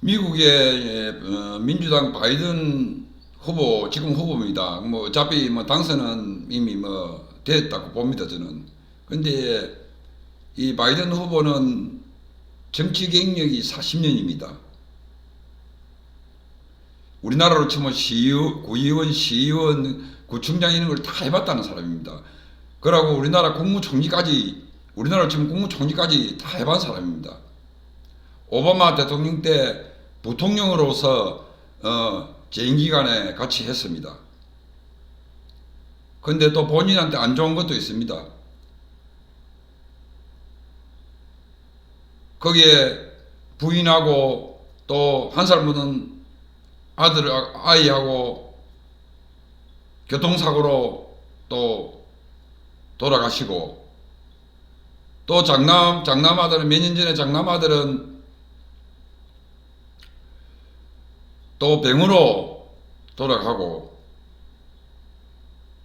미국의 어, 민주당 바이든 후보 지금 후보입니다. 뭐 어차피 뭐 당선은 이미 뭐 됐다고 봅니다 저는. 근데 이 바이든 후보는 정치 경력이 40년입니다. 우리나라로 치면 시의원, 구의원, 시의원, 구청장 이런 걸 다 해봤다는 사람입니다. 그러고 우리나라 국무총리까지 우리나라 지금 국무총리까지 다 해본 사람입니다. 오바마 대통령 때 부통령으로서 어, 재임 기간에 같이 했습니다. 근데 또 본인한테 안 좋은 것도 있습니다. 거기에 부인하고 또 한살 먹은 아들 아이하고 교통사고로 또 돌아가시고 또 장남 장남 아들은 몇 년 전에 장남 아들은 또 병으로 돌아가고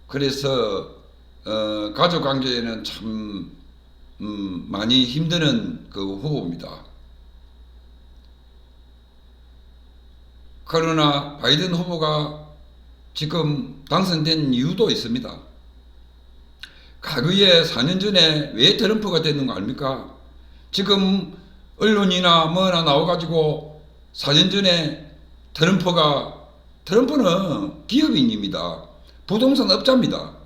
그래서 어, 가족 관계에는 참 음, 많이 힘드는 그 후보입니다. 그러나 바이든 후보가 지금 당선된 이유도 있습니다. 과거에 4년 전에 왜 트럼프가 됐는 거 아닙니까? 지금 언론이나 뭐나 나와가지고 4년 전에 트럼프가 트럼프는 기업인입니다. 부동산 업자입니다.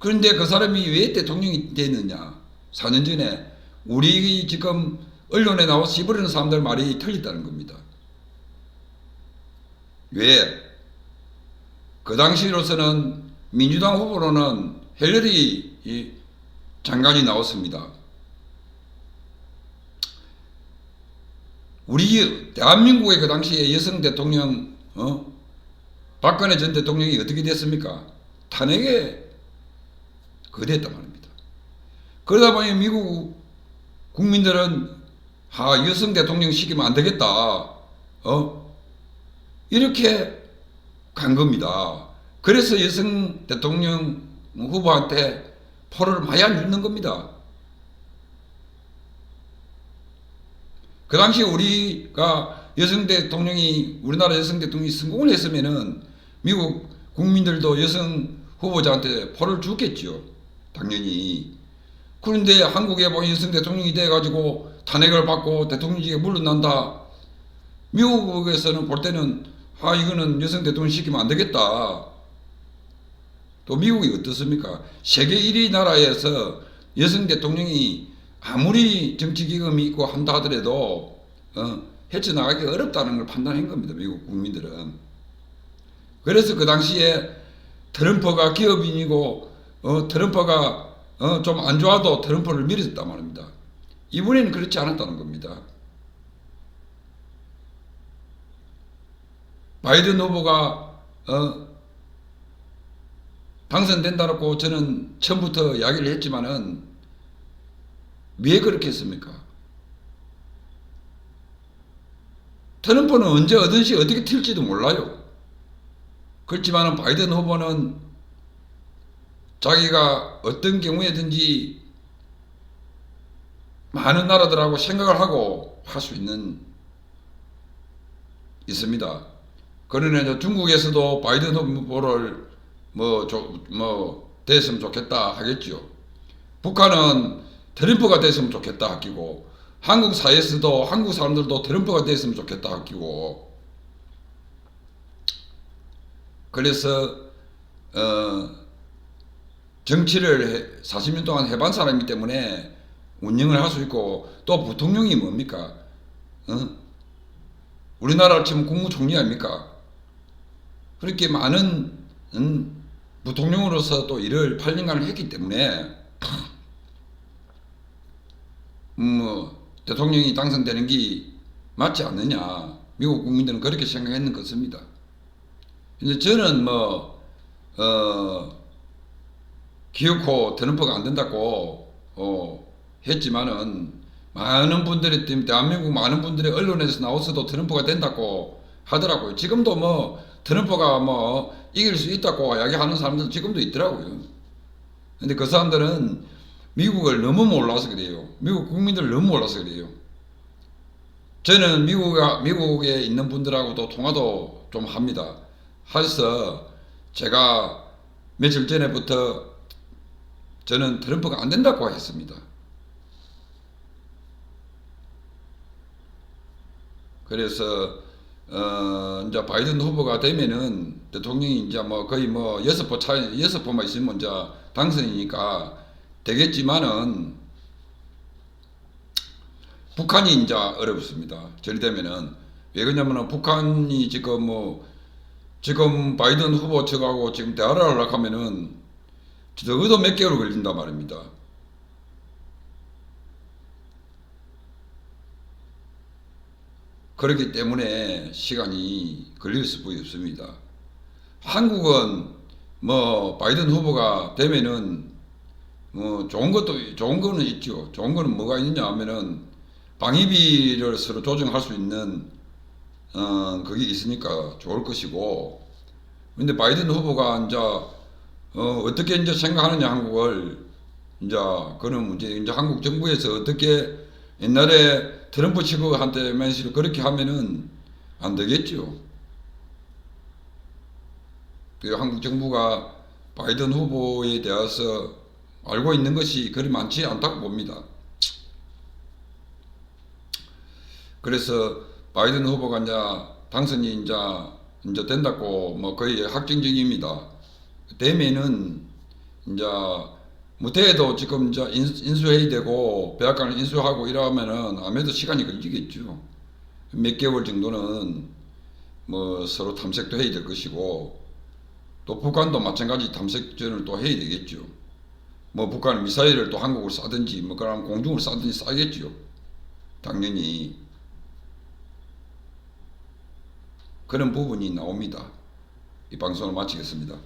그런데 그 사람이 왜 대통령이 됐느냐? 4년 전에 우리 지금 언론에 나와서 시부르는 사람들 말이 틀렸다는 겁니다. 왜? 그 당시로서는 민주당 후보로는 헬러리 이 장관이 나왔습니다. 우리 대한민국의 그 당시에 여성 대통령 어? 박근혜 전 대통령이 어떻게 됐습니까? 탄핵에 거대했단 말입니다. 그러다 보니 미국 국민들은 아 여성 대통령 시키면 안 되겠다. 어? 이렇게 간 겁니다. 그래서 여성 대통령 후보한테 포를 많이 안 주는 겁니다. 그 당시 우리가 여성 대통령이 우리나라 여성 대통령이 성공을 했으면은 미국 국민들도 여성 후보자한테 포를 주겠죠. 당연히. 그런데 한국에 보니 여성 대통령이 돼가지고 탄핵을 받고 대통령직에 물러난다. 미국에서는 볼 때는 아 이거는 여성 대통령 시키면 안 되겠다. 또 미국이 어떻습니까? 세계 1위 나라에서 여성 대통령이 아무리 정치 기금이 있고 한다 하더라도 어, 헤쳐나가기 어렵다는 걸 판단한 겁니다. 미국 국민들은. 그래서 그 당시에 트럼프가 기업인이고 어, 트럼프가 어, 좀 안 좋아도 트럼프를 밀어줬단 말입니다. 이번에는 그렇지 않았다는 겁니다. 바이든 후보가 어, 당선된다고 저는 처음부터 이야기를 했지만은 왜 그렇게 했습니까? 트럼프는 언제 어든지 어떻게 튈지도 몰라요. 그렇지만은 바이든 후보는 자기가 어떤 경우에든지 많은 나라들하고 생각을 하고 할 수 있는 있습니다. 그러나 중국에서도 바이든 후보를 뭐, 조, 뭐, 됐으면 좋겠다 하겠죠. 북한은 트럼프가 됐으면 좋겠다 하기고, 한국 사회에서도 한국 사람들도 트럼프가 됐으면 좋겠다 하기고, 그래서, 어, 정치를 40년 동안 해본 사람이기 때문에 운영을 할 수 있고, 또 부통령이 뭡니까? 어? 우리나라 지금 국무총리 아닙니까? 그렇게 많은 음, 부통령으로서 또 일을 8년간을 했기 때문에 음, 뭐 대통령이 당선되는 게 맞지 않느냐 미국 국민들은 그렇게 생각했는 것입니다. 근데 저는 뭐 어, 기어코 트럼프가 안 된다고 어, 했지만은 많은 분들이 대한민국 많은 분들이 언론에서 나와서도 트럼프가 된다고 하더라고요. 지금도 뭐 트럼프가 뭐 이길 수 있다고 이야기하는 사람들 지금도 있더라고요. 근데 그 사람들은 미국을 너무 몰라서 그래요. 미국 국민들을 너무 몰라서 그래요. 저는 미국 미국에 있는 분들하고도 통화도 좀 합니다. 해서 제가 며칠 전에부터 저는 트럼프가 안 된다고 했습니다. 그래서 어 이제 바이든 후보가 되면은 대통령이 이제 뭐 거의 뭐 여섯 표 차이 여섯 표만 있으면 이제 당선이니까 되겠지만은 북한이 이제 어렵습니다. 저리 되면은 왜 그러냐면은 북한이 지금 뭐 지금 바이든 후보 측하고 지금 대화를 하려고 하면은 적어도 몇 개월 걸린단 말입니다. 그렇기 때문에 시간이 걸릴 수밖에 없습니다. 한국은 뭐 바이든 후보가 되면은 뭐 좋은 것도 좋은 거는 있죠. 좋은 거는 뭐가 있느냐 하면은 방위비를 서로 조정할 수 있는 어 그게 있으니까 좋을 것이고 근데 바이든 후보가 이제 어 어떻게 이제 생각하느냐 한국을 이제 그런 문제 이제 한국 정부에서 어떻게 옛날에 트럼프 측한테 맨시로 그렇게 하면은 안 되겠죠. 그 한국 정부가 바이든 후보에 대해서 알고 있는 것이 그리 많지 않다고 봅니다. 그래서 바이든 후보가 이제 당선이 이제 이제 된다고 뭐 거의 확정적입니다. 되면은 이제 무대에도 지금 이제 인- 인수해야 되고 백악관을 인수하고 이러면은 아무래도 시간이 걸리겠죠. 몇 개월 정도는 뭐 서로 탐색도 해야 될 것이고 또 북한도 마찬가지 탐색전을 또 해야 되겠죠. 뭐 북한 미사일을 또 한국을 쏴든지 뭐 그럼 공중을 쏴든지 쏴겠죠. 당연히 그런 부분이 나옵니다. 이 방송을 마치겠습니다.